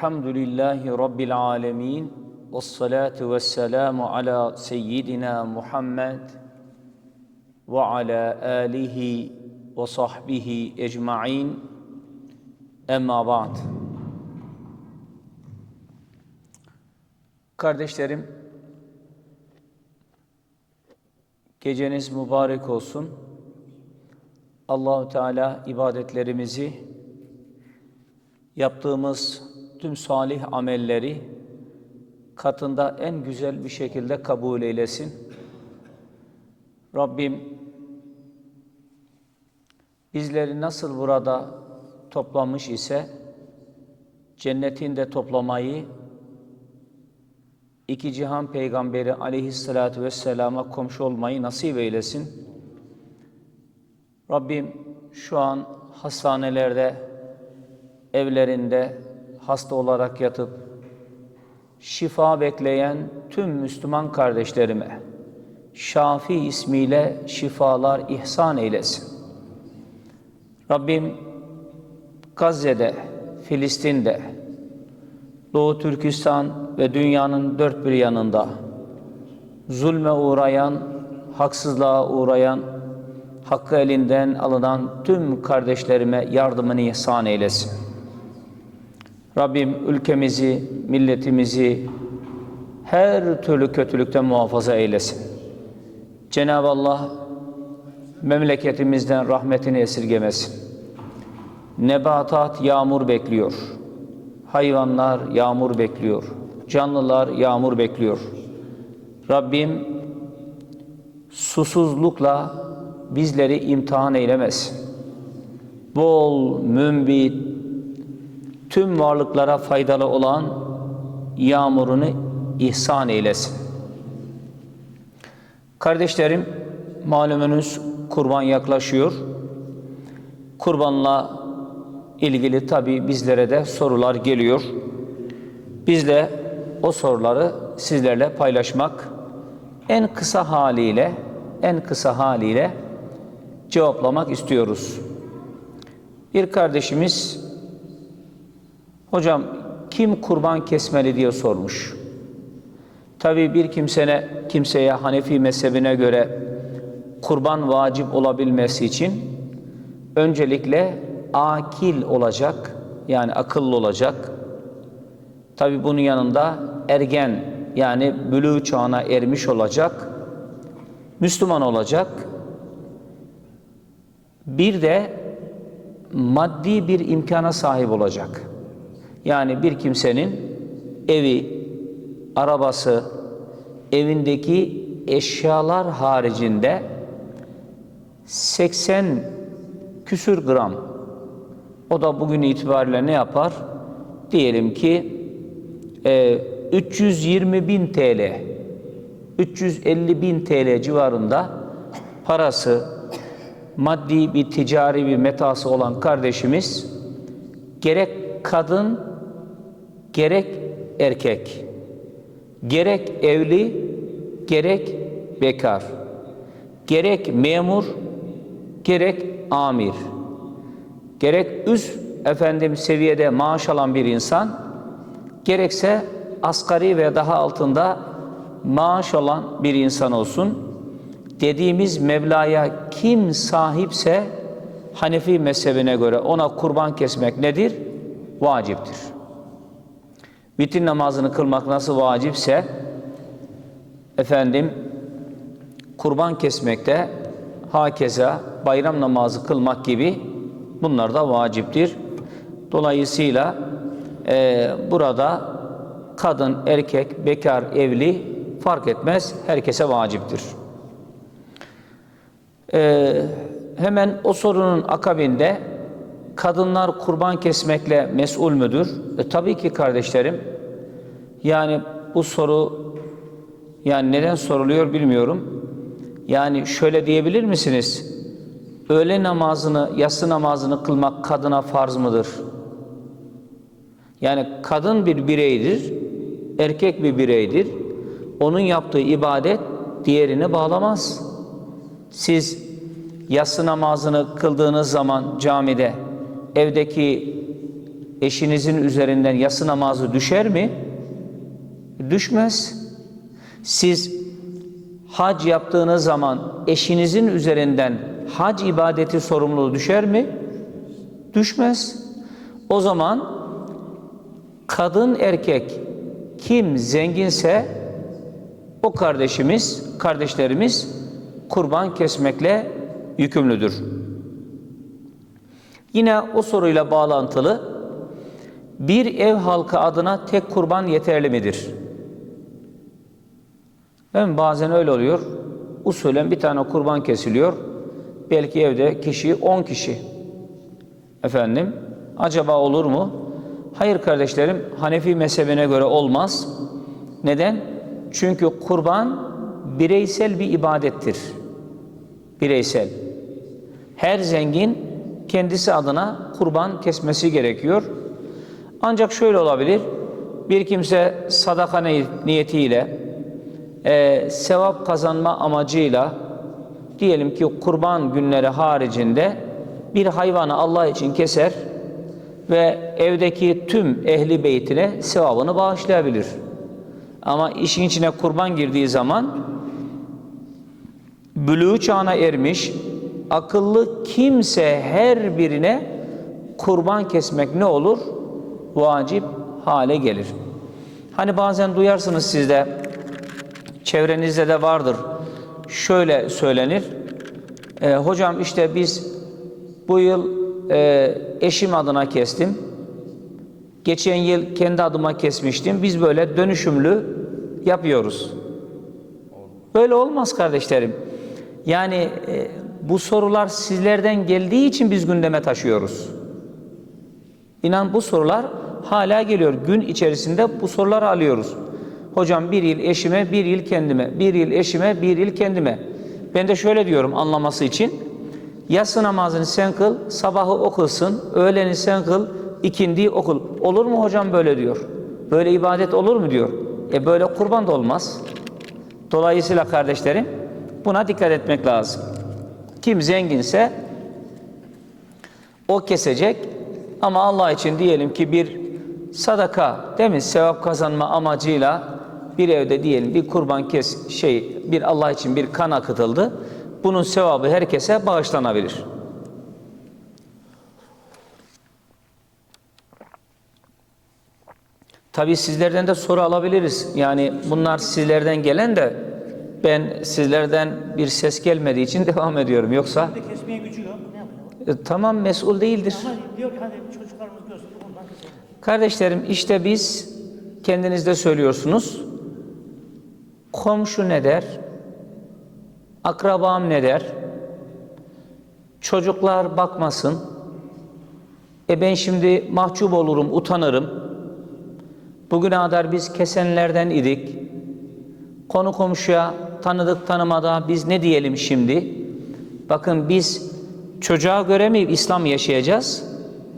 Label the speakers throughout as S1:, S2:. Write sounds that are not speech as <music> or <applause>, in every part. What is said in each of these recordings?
S1: Elhamdülillahi Rabbil alemin. Vessalatu vesselamu ala seyyidina Muhammed ve ala alihi ve sahbihi ecma'in. Emma ba'd. Kardeşlerim, geceniz mübarek olsun. Allahu Teala ibadetlerimizi yaptığımız tüm salih amelleri katında en güzel bir şekilde kabul eylesin. Rabbim bizleri nasıl burada toplamış ise cennetinde toplamayı iki cihan peygamberi aleyhissalatü vesselama komşu olmayı nasip eylesin. Rabbim şu an hastanelerde, evlerinde hasta olarak yatıp şifa bekleyen tüm Müslüman kardeşlerime Şafi ismiyle şifalar ihsan eylesin. Rabbim Gazze'de, Filistin'de, Doğu Türkistan ve dünyanın dört bir yanında zulme uğrayan, haksızlığa uğrayan, hakkı elinden alınan tüm kardeşlerime yardımını ihsan eylesin. Rabbim ülkemizi, milletimizi her türlü kötülükten muhafaza eylesin. Cenab-ı Allah memleketimizden rahmetini esirgemesin. Nebatat yağmur bekliyor. Hayvanlar yağmur bekliyor. Canlılar yağmur bekliyor. Rabbim susuzlukla bizleri imtihan eylemesin. Bol, mümbit, tüm varlıklara faydalı olan yağmurunu ihsan eylesin. Kardeşlerim, malumunuz kurban yaklaşıyor. Kurbanla ilgili tabi bizlere de sorular geliyor. Biz de o soruları sizlerle paylaşmak en kısa haliyle en kısa haliyle cevaplamak istiyoruz. Bir kardeşimiz hocam kim kurban kesmeli diye sormuş. Tabi bir kimsene, kimseye Hanefi mezhebine göre kurban vacip olabilmesi için öncelikle akil olacak, yani akıllı olacak. Tabi bunun yanında ergen, yani bülü çağına ermiş olacak, Müslüman olacak. Bir de maddi bir imkana sahip olacak. Yani bir kimsenin evi, arabası, evindeki eşyalar haricinde 80 küsür gram o da bugün itibariyle ne yapar? Diyelim ki e, 320 bin TL 350 bin TL civarında parası maddi bir ticari bir metası olan kardeşimiz gerek kadın gerek erkek gerek evli gerek bekar gerek memur gerek amir gerek üst efendim seviyede maaş alan bir insan gerekse asgari ve daha altında maaş alan bir insan olsun dediğimiz Mevla'ya kim sahipse Hanefi mezhebine göre ona kurban kesmek nedir? Vaciptir. Bitir namazını kılmak nasıl vacipse efendim kurban kesmekte hakeza bayram namazı kılmak gibi bunlar da vaciptir. Dolayısıyla e, burada kadın, erkek, bekar, evli fark etmez. Herkese vaciptir. Ee, hemen o sorunun akabinde kadınlar kurban kesmekle mesul müdür? E, tabii ki kardeşlerim. Yani bu soru yani neden soruluyor bilmiyorum. Yani şöyle diyebilir misiniz? Öğle namazını, yatsı namazını kılmak kadına farz mıdır? Yani kadın bir bireydir, erkek bir bireydir. Onun yaptığı ibadet diğerini bağlamaz. Siz yatsı namazını kıldığınız zaman camide evdeki eşinizin üzerinden yatsı namazı düşer mi? Düşmez. Siz hac yaptığınız zaman eşinizin üzerinden hac ibadeti sorumluluğu düşer mi? Düşmez. O zaman kadın erkek kim zenginse o kardeşimiz, kardeşlerimiz kurban kesmekle yükümlüdür. Yine o soruyla bağlantılı bir ev halkı adına tek kurban yeterli midir? Değil? Bazen öyle oluyor. Usulen bir tane kurban kesiliyor. Belki evde kişi 10 kişi. Efendim, acaba olur mu? Hayır kardeşlerim, Hanefi mezhebine göre olmaz. Neden? Çünkü kurban bireysel bir ibadettir. Bireysel. Her zengin kendisi adına kurban kesmesi gerekiyor. Ancak şöyle olabilir. Bir kimse sadaka niyetiyle e, sevap kazanma amacıyla diyelim ki kurban günleri haricinde bir hayvanı Allah için keser ve evdeki tüm ehli beytine sevabını bağışlayabilir. Ama işin içine kurban girdiği zaman bülüğü çağına ermiş akıllı kimse her birine kurban kesmek ne olur? Vacip hale gelir. Hani bazen duyarsınız sizde çevrenizde de vardır. Şöyle söylenir. E, hocam işte biz bu yıl e, eşim adına kestim. Geçen yıl kendi adıma kesmiştim. Biz böyle dönüşümlü yapıyoruz. Böyle olmaz kardeşlerim. Yani e, bu sorular sizlerden geldiği için biz gündeme taşıyoruz. İnan bu sorular hala geliyor. Gün içerisinde bu soruları alıyoruz. Hocam bir yıl eşime, bir yıl kendime, bir yıl eşime, bir yıl kendime. Ben de şöyle diyorum anlaması için. Yatsı namazını sen kıl, sabahı okulsun, öğleni sen kıl, ikindiyi okul. Olur mu hocam böyle diyor. Böyle ibadet olur mu diyor. E böyle kurban da olmaz. Dolayısıyla kardeşlerim buna dikkat etmek lazım. Kim zenginse o kesecek ama Allah için diyelim ki bir sadaka değil mi sevap kazanma amacıyla bir evde diyelim bir kurban kes şey bir Allah için bir kan akıtıldı. Bunun sevabı herkese bağışlanabilir. Tabi sizlerden de soru alabiliriz. Yani bunlar sizlerden gelen de ben sizlerden bir ses gelmediği için <laughs> devam ediyorum. Yoksa
S2: kesmeye gücü yok.
S1: E, tamam mesul değildir.
S2: Ama diyor ki çocuklarımız görsün keselim.
S1: Kardeşlerim işte biz kendiniz de söylüyorsunuz. Komşu ne der? Akrabam ne der? Çocuklar bakmasın. E ben şimdi mahcup olurum, utanırım. Bugüne kadar biz kesenlerden idik. Konu komşuya tanıdık tanımada biz ne diyelim şimdi? Bakın biz çocuğa göre mi İslam yaşayacağız?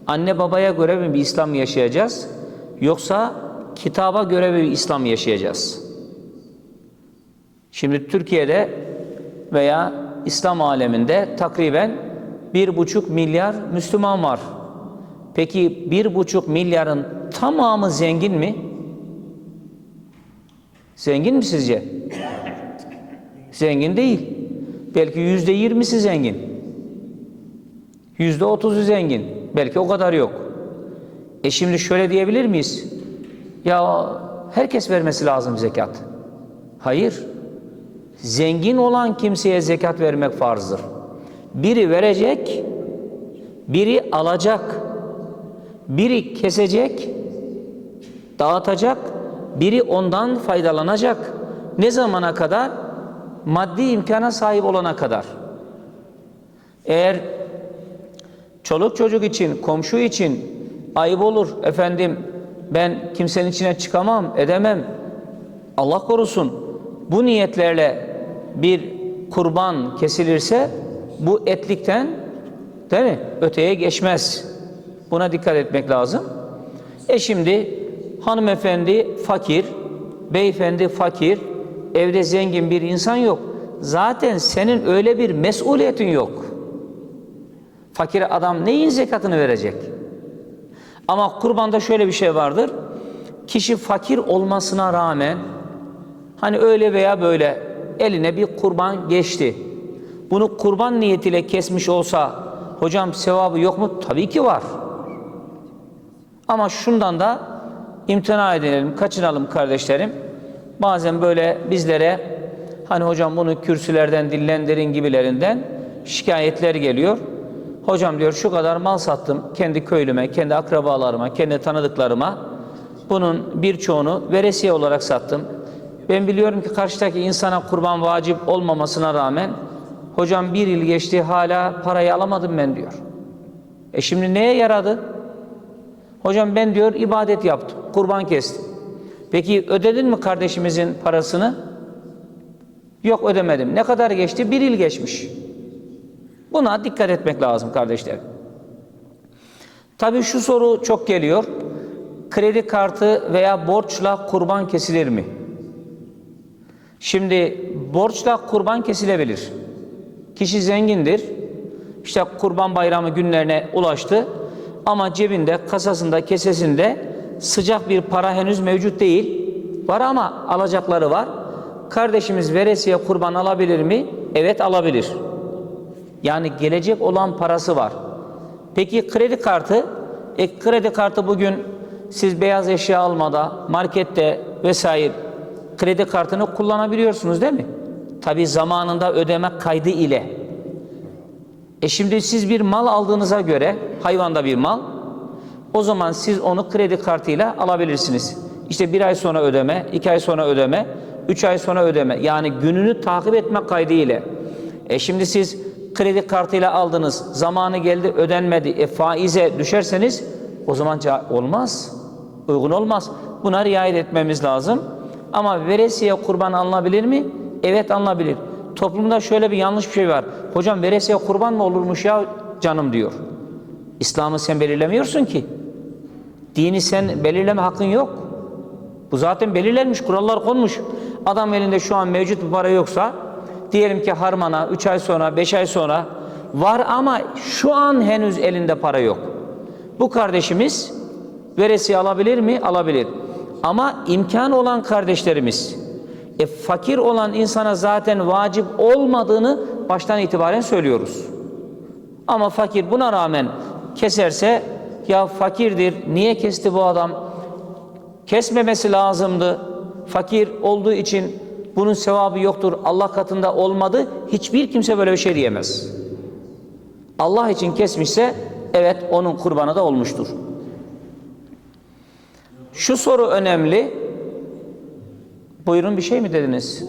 S1: Anne babaya göre mi bir İslam yaşayacağız? Yoksa kitaba göre mi bir İslam yaşayacağız? Şimdi Türkiye'de veya İslam aleminde takriben bir buçuk milyar Müslüman var. Peki bir buçuk milyarın tamamı zengin mi? Zengin mi sizce? Zengin değil. Belki yüzde yirmisi zengin. Yüzde otuzu zengin. Belki o kadar yok. E şimdi şöyle diyebilir miyiz? Ya herkes vermesi lazım zekat. Hayır. Zengin olan kimseye zekat vermek farzdır. Biri verecek, biri alacak. Biri kesecek, dağıtacak, biri ondan faydalanacak. Ne zamana kadar? Maddi imkana sahip olana kadar. Eğer çoluk çocuk için, komşu için ayıp olur. Efendim ben kimsenin içine çıkamam, edemem. Allah korusun. Bu niyetlerle bir kurban kesilirse bu etlikten değil mi? Öteye geçmez. Buna dikkat etmek lazım. E şimdi hanımefendi fakir, beyefendi fakir, evde zengin bir insan yok. Zaten senin öyle bir mesuliyetin yok. Fakir adam neyin zekatını verecek? Ama kurbanda şöyle bir şey vardır. Kişi fakir olmasına rağmen hani öyle veya böyle eline bir kurban geçti. Bunu kurban niyetiyle kesmiş olsa hocam sevabı yok mu? Tabii ki var. Ama şundan da imtina edelim, kaçınalım kardeşlerim. Bazen böyle bizlere hani hocam bunu kürsülerden dillendirin gibilerinden şikayetler geliyor. Hocam diyor şu kadar mal sattım kendi köylüme, kendi akrabalarıma, kendi tanıdıklarıma. Bunun birçoğunu veresiye olarak sattım. Ben biliyorum ki karşıdaki insana kurban vacip olmamasına rağmen hocam bir yıl geçti hala parayı alamadım ben diyor. E şimdi neye yaradı? Hocam ben diyor ibadet yaptım, kurban kestim. Peki ödedin mi kardeşimizin parasını? Yok ödemedim. Ne kadar geçti? Bir yıl geçmiş. Buna dikkat etmek lazım kardeşler. Tabii şu soru çok geliyor. Kredi kartı veya borçla kurban kesilir mi? Şimdi borçla kurban kesilebilir. Kişi zengindir. İşte kurban bayramı günlerine ulaştı. Ama cebinde, kasasında, kesesinde sıcak bir para henüz mevcut değil. Var ama alacakları var. Kardeşimiz veresiye kurban alabilir mi? Evet alabilir. Yani gelecek olan parası var. Peki kredi kartı? E, kredi kartı bugün siz beyaz eşya almada, markette vesaire kredi kartını kullanabiliyorsunuz değil mi? Tabi zamanında ödeme kaydı ile. E şimdi siz bir mal aldığınıza göre, hayvanda bir mal, o zaman siz onu kredi kartıyla alabilirsiniz. İşte bir ay sonra ödeme, iki ay sonra ödeme, üç ay sonra ödeme. Yani gününü takip etme kaydı ile. E şimdi siz kredi kartıyla aldınız, zamanı geldi ödenmedi, e faize düşerseniz o zaman olmaz, uygun olmaz. Buna riayet etmemiz lazım. Ama veresiye kurban alınabilir mi? Evet alınabilir. Toplumda şöyle bir yanlış bir şey var. Hocam veresiye kurban mı olurmuş ya canım diyor. İslam'ı sen belirlemiyorsun ki. Dini sen belirleme hakkın yok. Bu zaten belirlenmiş, kurallar konmuş. Adam elinde şu an mevcut bir para yoksa, diyelim ki harmana 3 ay sonra, 5 ay sonra var ama şu an henüz elinde para yok. Bu kardeşimiz veresiye alabilir mi? Alabilir. Ama imkan olan kardeşlerimiz, e, fakir olan insana zaten vacip olmadığını baştan itibaren söylüyoruz. Ama fakir buna rağmen keserse ya fakirdir, niye kesti bu adam? Kesmemesi lazımdı. Fakir olduğu için bunun sevabı yoktur. Allah katında olmadı. Hiçbir kimse böyle bir şey diyemez. Allah için kesmişse evet onun kurbanı da olmuştur. Şu soru önemli. Buyurun bir şey mi dediniz?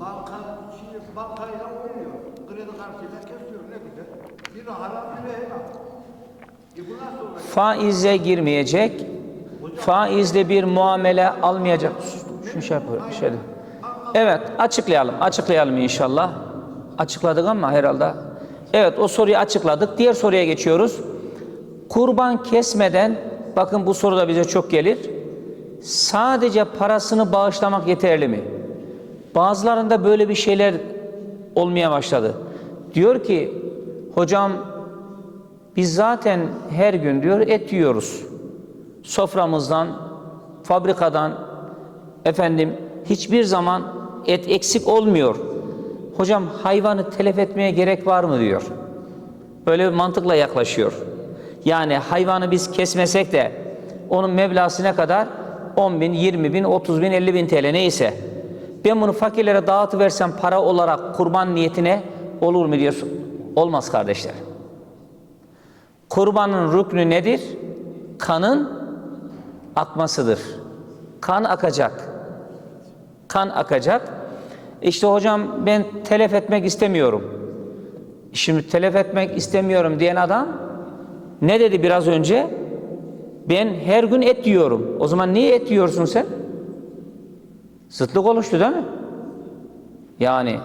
S3: Banka, şimdi bankayla oynuyor. Kredi kartıyla kesiyor ne güzel. Biri haram biri helal. E bu nasıl olacak?
S1: Faize girmeyecek. Faizle bir muamele almayacak. Şu şey yapıyorum. Şöyle. Evet açıklayalım. Açıklayalım inşallah. Açıkladık ama herhalde. Evet o soruyu açıkladık. Diğer soruya geçiyoruz. Kurban kesmeden bakın bu soru da bize çok gelir. Sadece parasını bağışlamak yeterli mi? Bazılarında böyle bir şeyler olmaya başladı. Diyor ki hocam biz zaten her gün diyor et yiyoruz. Soframızdan, fabrikadan efendim hiçbir zaman et eksik olmuyor. Hocam hayvanı telef etmeye gerek var mı diyor. Böyle bir mantıkla yaklaşıyor. Yani hayvanı biz kesmesek de onun meblası kadar? 10 bin, 20 bin, 30 bin, 50 bin TL neyse. Ben bunu fakirlere dağıtıversem para olarak kurban niyetine olur mu diyorsun? Olmaz kardeşler. Kurbanın rüknü nedir? Kanın akmasıdır. Kan akacak. Kan akacak. İşte hocam ben telef etmek istemiyorum. Şimdi telef etmek istemiyorum diyen adam ne dedi biraz önce? Ben her gün et yiyorum. O zaman niye et yiyorsun sen? Zıtlık oluştu değil mi? Yani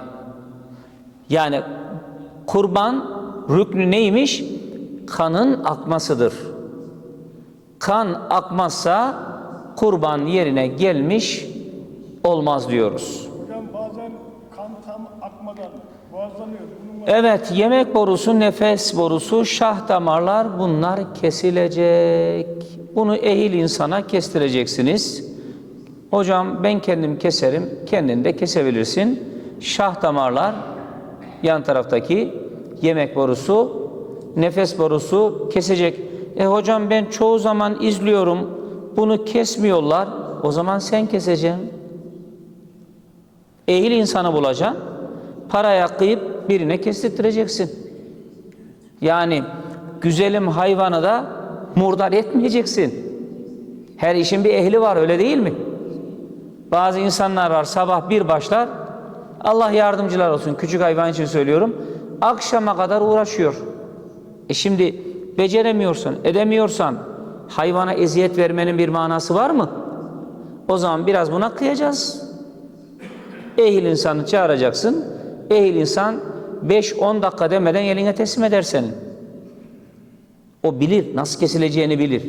S1: yani kurban rüknü neymiş? Kanın akmasıdır. Kan akmazsa kurban yerine gelmiş olmaz diyoruz.
S4: Hocam bazen kan tam akmadan boğazlanıyor.
S1: Evet, yemek borusu, nefes borusu, şah damarlar bunlar kesilecek. Bunu ehil insana kestireceksiniz. Hocam ben kendim keserim, kendin de kesebilirsin. Şah damarlar yan taraftaki yemek borusu, nefes borusu kesecek. E hocam ben çoğu zaman izliyorum, bunu kesmiyorlar. O zaman sen keseceksin. Ehil insanı bulacaksın. Paraya kıyıp birine kestirttireceksin. Yani güzelim hayvanı da murdar etmeyeceksin. Her işin bir ehli var öyle değil mi? Bazı insanlar var sabah bir başlar Allah yardımcılar olsun küçük hayvan için söylüyorum. Akşama kadar uğraşıyor. E şimdi beceremiyorsan, edemiyorsan hayvana eziyet vermenin bir manası var mı? O zaman biraz buna kıyacağız. Ehil insanı çağıracaksın. Ehil insan 5-10 dakika demeden eline teslim eder senin. O bilir, nasıl kesileceğini bilir.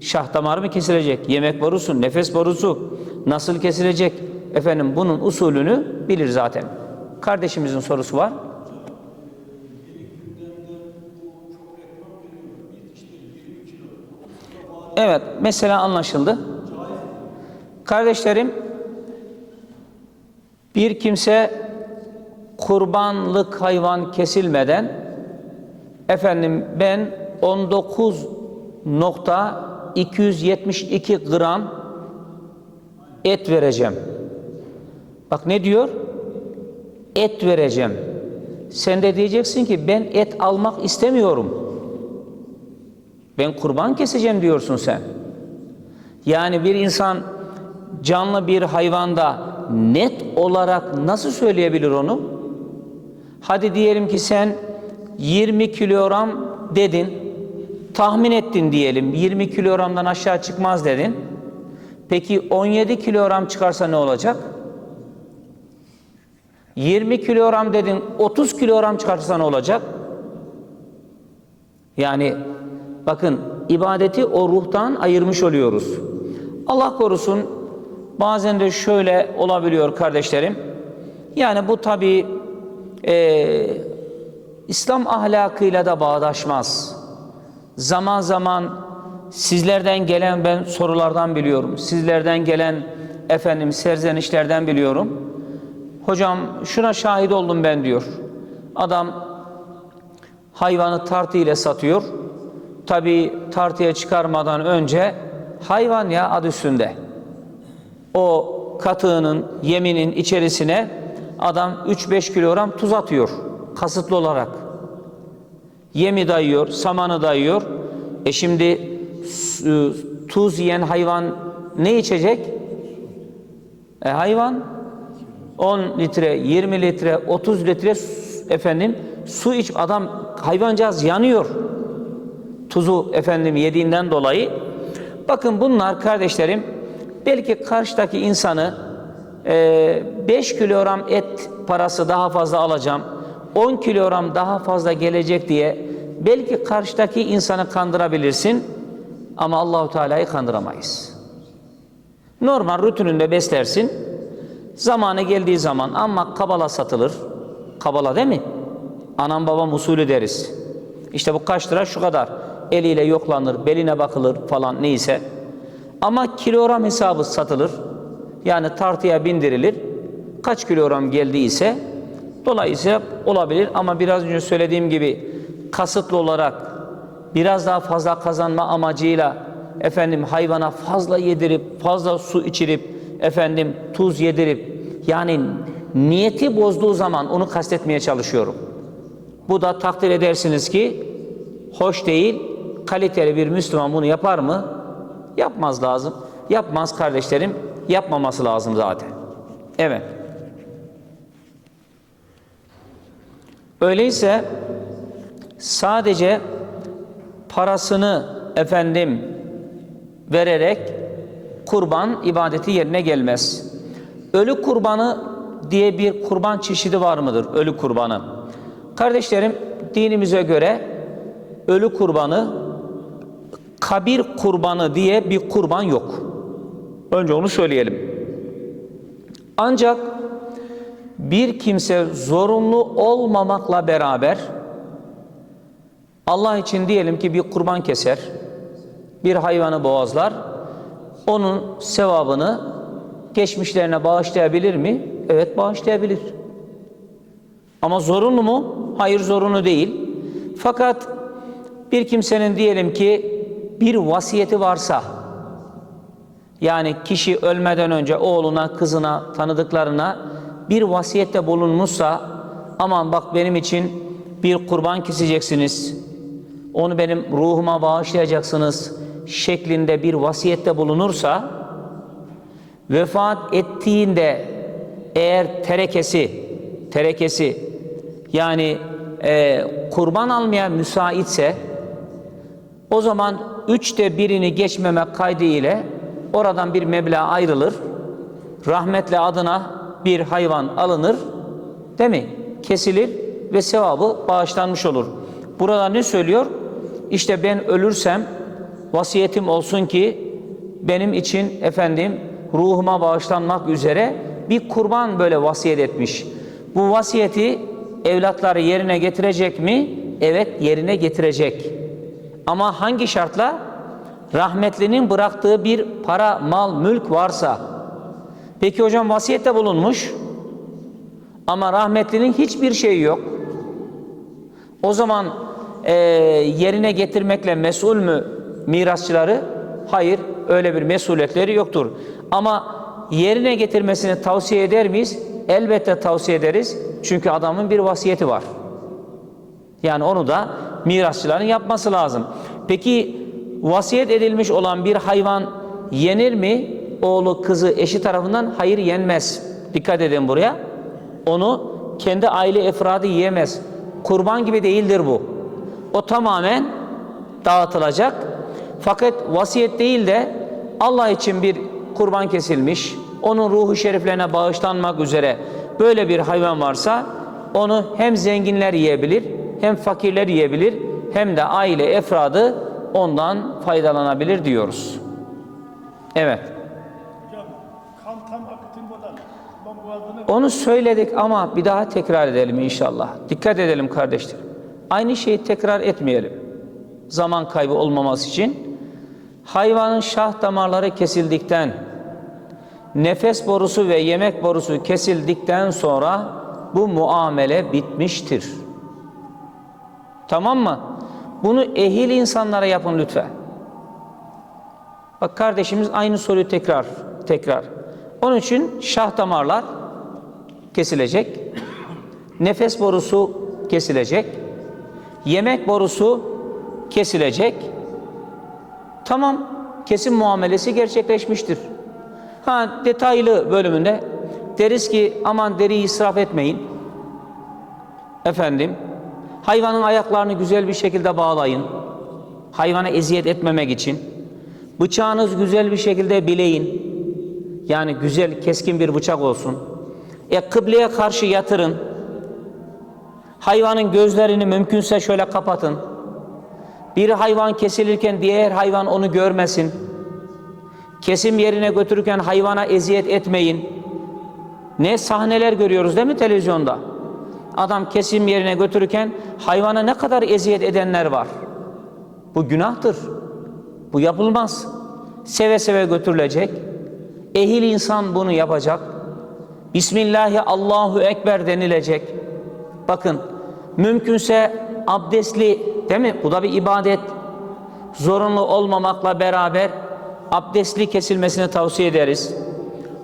S1: Şah damarı mı kesilecek? Yemek borusu, nefes borusu nasıl kesilecek? Efendim bunun usulünü bilir zaten. Kardeşimizin sorusu var. Evet, mesela anlaşıldı. Kardeşlerim, bir kimse kurbanlık hayvan kesilmeden efendim ben 19.272 gram et vereceğim. Bak ne diyor? Et vereceğim. Sen de diyeceksin ki ben et almak istemiyorum. Ben kurban keseceğim diyorsun sen. Yani bir insan canlı bir hayvanda net olarak nasıl söyleyebilir onu? Hadi diyelim ki sen 20 kilogram dedin, tahmin ettin diyelim 20 kilogramdan aşağı çıkmaz dedin. Peki 17 kilogram çıkarsa ne olacak? 20 kilogram dedin 30 kilogram çıkarsa ne olacak? Yani bakın ibadeti o ruhtan ayırmış oluyoruz. Allah korusun bazen de şöyle olabiliyor kardeşlerim. Yani bu tabi İslam ahlakıyla da bağdaşmaz. Zaman zaman sizlerden gelen ben sorulardan biliyorum. Sizlerden gelen efendim serzenişlerden biliyorum. Hocam şuna şahit oldum ben diyor. Adam hayvanı tartı ile satıyor. Tabi tartıya çıkarmadan önce hayvan ya adı üstünde. O katığının yeminin içerisine adam 3-5 kilogram tuz atıyor kasıtlı olarak. Yemi dayıyor, samanı dayıyor. E şimdi tuz yiyen hayvan ne içecek? E hayvan 10 litre, 20 litre, 30 litre efendim su iç adam hayvancağız yanıyor. Tuzu efendim yediğinden dolayı. Bakın bunlar kardeşlerim belki karşıdaki insanı 5 kilogram et parası daha fazla alacağım. 10 kilogram daha fazla gelecek diye belki karşıdaki insanı kandırabilirsin ama Allahu Teala'yı kandıramayız. Normal rutininde beslersin. Zamanı geldiği zaman ama kabala satılır. Kabala değil mi? Anam babam usulü deriz. İşte bu kaç lira şu kadar. Eliyle yoklanır, beline bakılır falan neyse. Ama kilogram hesabı satılır. Yani tartıya bindirilir. Kaç kilogram geldiyse dolayısıyla olabilir ama biraz önce söylediğim gibi kasıtlı olarak biraz daha fazla kazanma amacıyla efendim hayvana fazla yedirip fazla su içirip efendim tuz yedirip yani niyeti bozduğu zaman onu kastetmeye çalışıyorum. Bu da takdir edersiniz ki hoş değil. Kaliteli bir Müslüman bunu yapar mı? Yapmaz lazım. Yapmaz kardeşlerim. Yapmaması lazım zaten. Evet. Öyleyse sadece parasını efendim vererek kurban ibadeti yerine gelmez. Ölü kurbanı diye bir kurban çeşidi var mıdır? Ölü kurbanı. Kardeşlerim dinimize göre ölü kurbanı kabir kurbanı diye bir kurban yok. Önce onu söyleyelim. Ancak bir kimse zorunlu olmamakla beraber Allah için diyelim ki bir kurban keser, bir hayvanı boğazlar, onun sevabını geçmişlerine bağışlayabilir mi? Evet bağışlayabilir. Ama zorunlu mu? Hayır zorunlu değil. Fakat bir kimsenin diyelim ki bir vasiyeti varsa, yani kişi ölmeden önce oğluna, kızına, tanıdıklarına bir vasiyette bulunmuşsa, aman bak benim için bir kurban keseceksiniz, onu benim ruhuma bağışlayacaksınız şeklinde bir vasiyette bulunursa, vefat ettiğinde eğer terekesi, terekesi yani e, kurban almaya müsaitse, o zaman üçte birini geçmemek kaydı ile oradan bir meblağ ayrılır. Rahmetle adına bir hayvan alınır. Değil mi? Kesilir ve sevabı bağışlanmış olur. Burada ne söylüyor? İşte ben ölürsem vasiyetim olsun ki benim için efendim ruhuma bağışlanmak üzere bir kurban böyle vasiyet etmiş. Bu vasiyeti evlatları yerine getirecek mi? Evet yerine getirecek. Ama hangi şartla? Rahmetlinin bıraktığı bir para, mal, mülk varsa. Peki hocam vasiyette bulunmuş ama rahmetlinin hiçbir şeyi yok. O zaman e, yerine getirmekle mesul mü mirasçıları? Hayır, öyle bir mesuliyetleri yoktur. Ama yerine getirmesini tavsiye eder miyiz? Elbette tavsiye ederiz. Çünkü adamın bir vasiyeti var. Yani onu da mirasçıların yapması lazım. Peki vasiyet edilmiş olan bir hayvan yenir mi? Oğlu, kızı, eşi tarafından hayır yenmez. Dikkat edin buraya. Onu kendi aile efradı yiyemez. Kurban gibi değildir bu. O tamamen dağıtılacak. Fakat vasiyet değil de Allah için bir kurban kesilmiş, onun ruhu şeriflerine bağışlanmak üzere böyle bir hayvan varsa onu hem zenginler yiyebilir, hem fakirler yiyebilir, hem de aile efradı ondan faydalanabilir diyoruz. Evet.
S4: Hocam kan tam boğazını
S1: Onu söyledik ama bir daha tekrar edelim inşallah. Dikkat edelim kardeşlerim. Aynı şeyi tekrar etmeyelim. Zaman kaybı olmaması için hayvanın şah damarları kesildikten, nefes borusu ve yemek borusu kesildikten sonra bu muamele bitmiştir. Tamam mı? Bunu ehil insanlara yapın lütfen. Bak kardeşimiz aynı soruyu tekrar tekrar. Onun için şah damarlar kesilecek. Nefes borusu kesilecek. Yemek borusu kesilecek. Tamam, kesim muamelesi gerçekleşmiştir. Ha detaylı bölümünde deriz ki aman deriyi israf etmeyin. Efendim, hayvanın ayaklarını güzel bir şekilde bağlayın. Hayvana eziyet etmemek için. Bıçağınız güzel bir şekilde bileyin. Yani güzel keskin bir bıçak olsun. E kıbleye karşı yatırın. Hayvanın gözlerini mümkünse şöyle kapatın. Bir hayvan kesilirken diğer hayvan onu görmesin. Kesim yerine götürürken hayvana eziyet etmeyin. Ne sahneler görüyoruz değil mi televizyonda? Adam kesim yerine götürürken hayvana ne kadar eziyet edenler var. Bu günahtır. Bu yapılmaz. Seve seve götürülecek. Ehil insan bunu yapacak. Bismillahi Allahu Ekber denilecek. Bakın mümkünse abdestli değil mi? Bu da bir ibadet. Zorunlu olmamakla beraber abdestli kesilmesini tavsiye ederiz.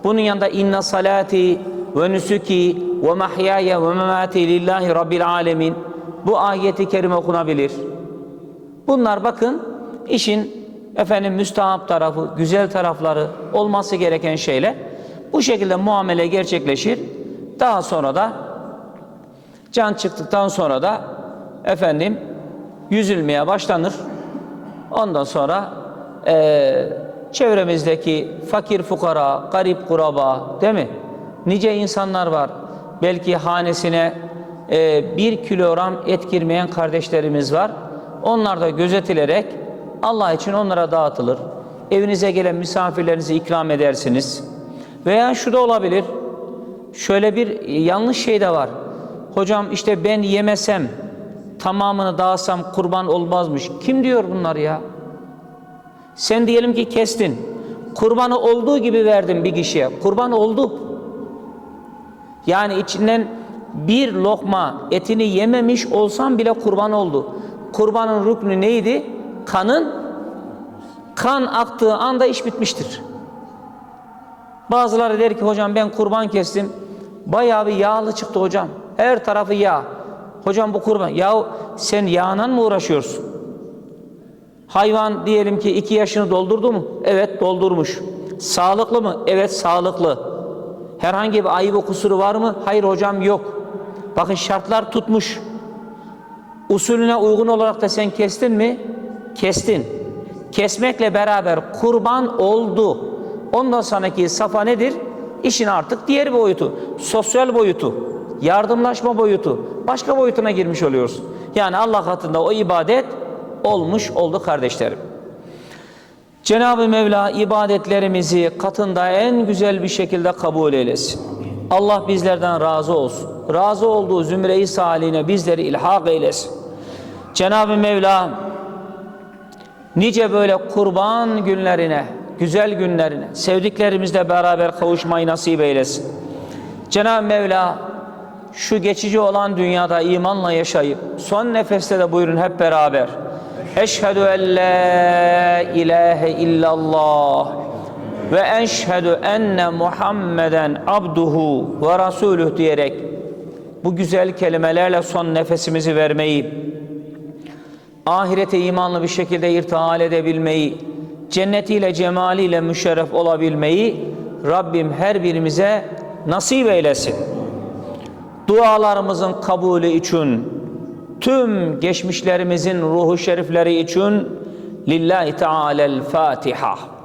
S1: Bunun yanında inna salati ve nusuki ve mahyaya ve memati lillahi rabbil alemin. Bu ayeti kerime okunabilir. Bunlar bakın işin efendim müstahap tarafı, güzel tarafları olması gereken şeyler. Bu şekilde muamele gerçekleşir. Daha sonra da can çıktıktan sonra da efendim yüzülmeye başlanır. Ondan sonra eee, çevremizdeki fakir fukara, garip kuraba değil mi? Nice insanlar var. Belki hanesine eee, bir kilogram et girmeyen kardeşlerimiz var. Onlar da gözetilerek Allah için onlara dağıtılır. Evinize gelen misafirlerinizi ikram edersiniz. Veya şu da olabilir. şöyle bir yanlış şey de var. Hocam işte ben yemesem, tamamını dağıtsam kurban olmazmış. Kim diyor bunlar ya? Sen diyelim ki kestin. Kurbanı olduğu gibi verdin bir kişiye. Kurban oldu. Yani içinden bir lokma etini yememiş olsan bile kurban oldu. Kurbanın rüknü neydi? Kanın kan aktığı anda iş bitmiştir. Bazıları der ki hocam ben kurban kestim. Bayağı bir yağlı çıktı hocam. Her tarafı yağ. Hocam bu kurban. Yahu sen yağla mı uğraşıyorsun? Hayvan diyelim ki iki yaşını doldurdu mu? Evet doldurmuş. Sağlıklı mı? Evet sağlıklı. Herhangi bir ayıbı kusuru var mı? Hayır hocam yok. Bakın şartlar tutmuş. Usulüne uygun olarak da sen kestin mi? Kestin. Kesmekle beraber kurban oldu. Ondan sonraki safa nedir? İşin artık diğer boyutu. Sosyal boyutu. Yardımlaşma boyutu. Başka boyutuna girmiş oluyoruz. Yani Allah katında o ibadet olmuş oldu kardeşlerim. Cenab-ı Mevla ibadetlerimizi katında en güzel bir şekilde kabul eylesin. Allah bizlerden razı olsun. Razı olduğu zümre-i salihine bizleri ilhak eylesin. Cenab-ı Mevla nice böyle kurban günlerine, güzel günlerine, sevdiklerimizle beraber kavuşmayı nasip eylesin. Cenab-ı Mevla şu geçici olan dünyada imanla yaşayıp son nefeste de buyurun hep beraber Eşhedü en la ilahe illallah ve eşhedü enne Muhammeden abduhu ve rasuluh diyerek bu güzel kelimelerle son nefesimizi vermeyi ahirete imanlı bir şekilde irtihal edebilmeyi, cennetiyle cemaliyle müşerref olabilmeyi Rabbim her birimize nasip eylesin. Dualarımızın kabulü için, tüm geçmişlerimizin ruhu şerifleri için Lillahi Teala'l Fatiha.